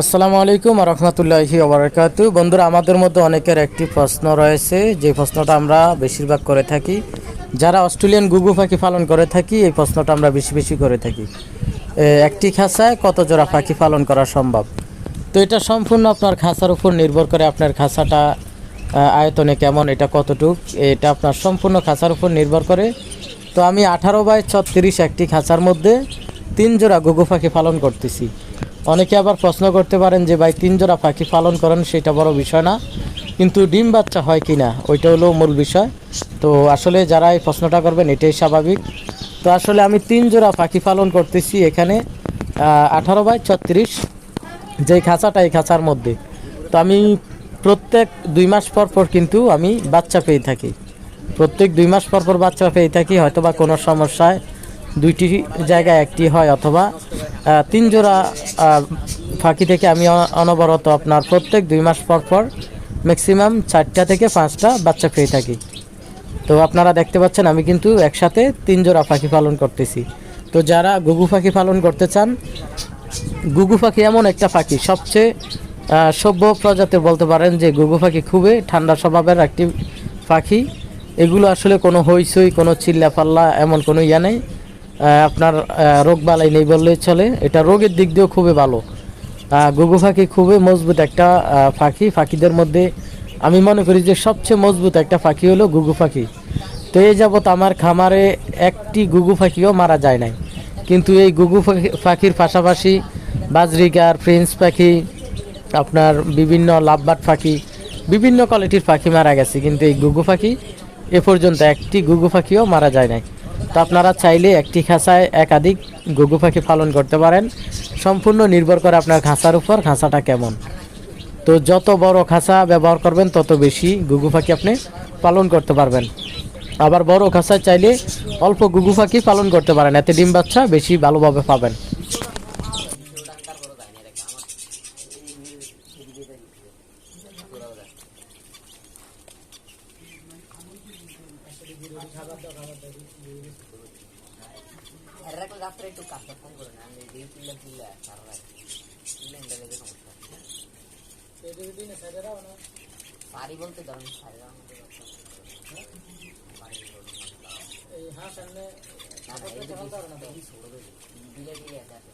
আসসালামু আলাইকুম রহমতুল্লাহি ওবরাকাত বন্ধুরা, আমাদের মধ্যে অনেকের একটি প্রশ্ন রয়েছে। যে প্রশ্নটা আমরা বেশিরভাগ করে থাকি, যারা অস্ট্রেলিয়ান গুগু পাখি পালন করে থাকি, এই প্রশ্নটা আমরা বেশি বেশি করে থাকি। একটি খাঁচায় কত জোড়া পাখি পালন করা সম্ভব? তো এটা সম্পূর্ণ আপনার খাঁচার উপর নির্ভর করে আপনার খাঁচাটা আয়তনে কেমন, এটা কতটুক, এটা আপনার সম্পূর্ণ খাঁচার উপর নির্ভর করে। তো আমি আঠারো বাই ছত্রিশ একটি খাঁচার মধ্যে তিন জোড়া গুগু পাখি পালন করতেছি। অনেকে আবার প্রশ্ন করতে পারেন যে, ভাই, তিন জোড়া পাখি পালন করেন সেটা বড় বিষয় না। কিন্তু ডিম বাচ্চা হয় কি না, ওইটা হলো মূল বিষয়। তো আসলে যারা এই প্রশ্নটা করবেন, এটাই স্বাভাবিক। তো আসলে আমি তিন জোড়া পাখি পালন করতেছি এখানে আঠারো বাই ছত্রিশ, যেই খাঁচাটা এই খাঁচার মধ্যে। তো আমি প্রত্যেক দুই মাস পর পর কিন্তু আমি বাচ্চা পেয়ে থাকি। প্রত্যেক দুই মাস পর পর বাচ্চা পেয়ে থাকি হয়তো বা কোনো সমস্যায় দুইটি জায়গায় একটি হয় অথবা তিন জোড়া ফাঁকি থেকে আমি অনবরত আপনার প্রত্যেক দুই মাস পর পর ম্যাক্সিমাম চারটা থেকে পাঁচটা বাচ্চা পেয়ে থাকি। তো আপনারা দেখতে পাচ্ছেন আমি কিন্তু একসাথে তিন জোড়া পাখি পালন করতেছি। তো যারা গুগু পাখি পালন করতে চান, গুগু পাখি এমন একটা পাখি সবচেয়ে সভ্য প্রজাতির বলতে পারেন যে গুগু পাখি খুবই ঠান্ডা স্বভাবের একটি পাখি এগুলো আসলে কোনো হইচই, কোনো চিল্লা পাল্লা এমন কোনো ইয়া নেই। আপনার রোগ বালাই নেই বললেই চলে। এটা রোগের দিক দিয়েও খুবই ভালো। গুগু পাখি খুবই মজবুত একটা পাখি পাখিদের মধ্যে আমি মনে করি যে সবচেয়ে মজবুত একটা পাখি হলো গুগু পাখি তো এই যাবৎ আমার খামারে একটি গুগু পাখিও মারা যায় নাই। কিন্তু এই গুগু পাখি- পাখির পাশাপাশি বাজরিগার, ফ্রেঞ্চ পাখি আপনার বিভিন্ন লাভবাট পাখি বিভিন্ন কোয়ালিটির পাখি মারা গেছে। কিন্তু এই গুগু পাখি এ পর্যন্ত একটি গুগু পাখিও মারা যায় নাই। তো আপনারা চাইলে একটি খাঁচায় একাধিক গুগু পাখি পালন করতে পারেন। সম্পূর্ণ নির্ভর করে আপনার খাঁচার উপর খাঁচাটা কেমন। তো যত বড় খাঁচা ব্যবহার করবেন, তত বেশি গুগু পাখি আপনি পালন করতে পারবেন। আবার বড় খাঁচায় চাইলে অল্প গুগু পাখি পালন করতে পারেন। এতে ডিম বাচ্চা বেশি ভালোভাবে পাবেন। এরকম রাত্রে একটু কাজটা ফোন করে না আমি দিয়ে তুললে তুললে সারা রাত তুললে ইন্টারনেটে সমস্যা পারি বলতে ধরেন সারি আমাদের না না এই যে বেশি ছোট বেশি দিলে দিলে আছে